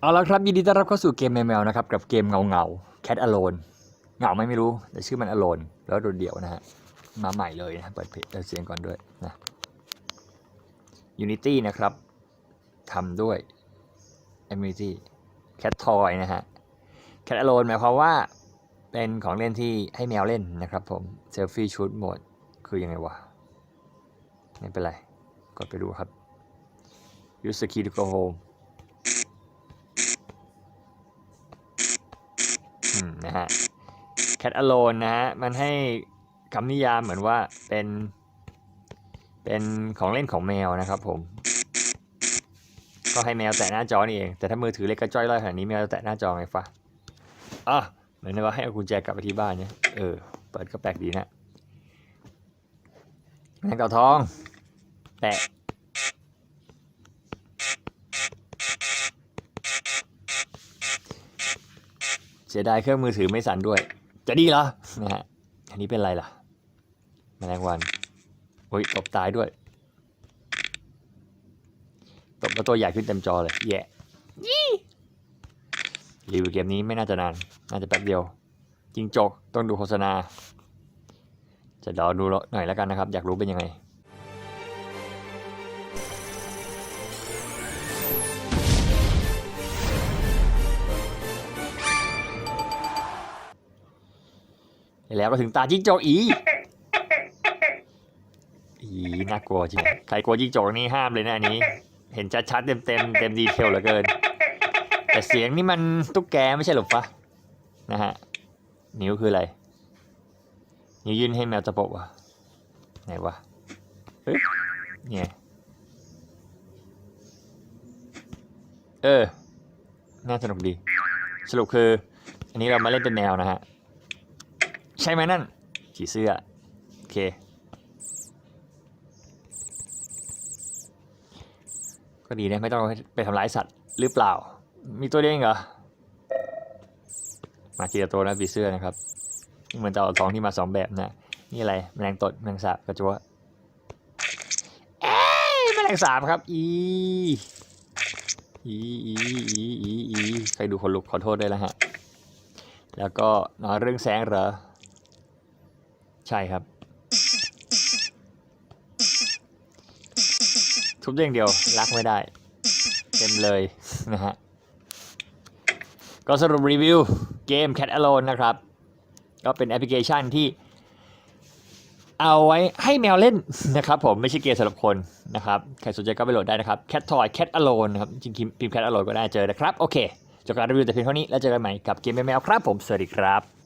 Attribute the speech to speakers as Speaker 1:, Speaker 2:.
Speaker 1: เอาละครับยินดีต้อนรับเข้าสู่เกมแมวๆนะครับกับเกมเงาเงาแคทอโลนเงาไหมไม่รู้แต่ชื่อมันอโลนแล้วโดดเดี่ยวนะฮะมาใหม่เลยนะเปิดเพลงเสียงก่อนด้วยนะ Unity นะครับทำด้วย Unity Cat Toy นะฮะ Cat Alone หมายความว่าเป็นของเล่นที่ให้แมวเล่นนะครับผม Selfie Shoot Mode คือยังไงวะไม่เป็นไรกดไปดูครับ Use the key to go home นะฮะ Cat Alone นะฮะ มันให้คำนิยามเหมือนว่าเป็น เป็นของเล่นของแมวนะครับผม ก็ให้แมวแตะหน้าจอนี่เอง แต่ถ้ามือถือเล็กกระจ้อยร่อยขนาดนี้แมวจะแตะหน้าจอไงฟะอะเหมือนว่าให้เอากุญแจกลับไปที่บ้านเนี่ย เออ เปิดก็แปลกดีนะแมงเต่าทอง แตะ เสียดายเครื่องมือถือไม่สั่นด้วย จะดีเหรอนะฮะอันนี้เป็นอะไรล่ะ แมลงวันโอ้ยตบตายด้วยตบแล้วตัวใหญ่ขึ้นเต็มจอเลย แย่รีวิวเกมนี้ไม่น่าจะนาน น่าจะแป๊บเดียว จริงจกต้องดูโฆษณา จะรอดูหน่อยแล้วกันนะครับ อยากรู้เป็นยังไง แล้วก็ถึงตาจิ้งจกอีอีน่ากลัวจริงใครกลัวจิ้งจกนี่ห้ามเลยนะอันนี้ เห็นชัดๆเต็มเต็มเต็มดีเทลเหลือเกิน แต่เสียงนี่มันตุ๊กแกไม่ใช่หรอฟะนะฮะนิ้วคืออะไร นิ้วยื่นให้แมวตะปบวะไหนวะเฮ้ยเนี่ยเออ น่าสนุกดี สรุปคือ อันนี้เรามาเล่นเป็นแมวนะฮะ ช่ไหมนั่นผีเสื้อ โอเค ก็ดีนะไม่ต้องไปทำร้ายสัตว์หรือเปล่า มีตัวเดียวเองเหรอ มาทีละตัวนะผีเสื้อนะครับเหมือนจะเต่าทองที่มาสองแบบนะ นี่อะไรแมลงตดแมลงสาบกระจัวเอ้ยแมลงสาบครับ อีอีอีอีอีใครดูคนลุกขอโทษด้วยแล้วฮะ แล้วก็นอนเรื่องแสงเหรอ ใช่ครับ ทุบเรื่องเดียวรักไม่ได้ เต็มเลยนะฮะ ก็สรุปรีวิวเกม Cat Alone นะครับ ก็เป็นแอปพลิเคชันที่เอาไว้ให้แมวเล่นนะครับผมไม่ใช่เกมสำหรับคนนะครับใครสนใจก็ไปโหลดได้นะครับ Cat Toy Cat Alone นะครับ จริงๆพิมพ์ Cat Alone ก็ได้เจอนะครับ โอเคจบการรีวิวแต่เพียงเท่านี้แล้วเจอกันใหม่กับเกมแมวครับผม สวัสดีครับ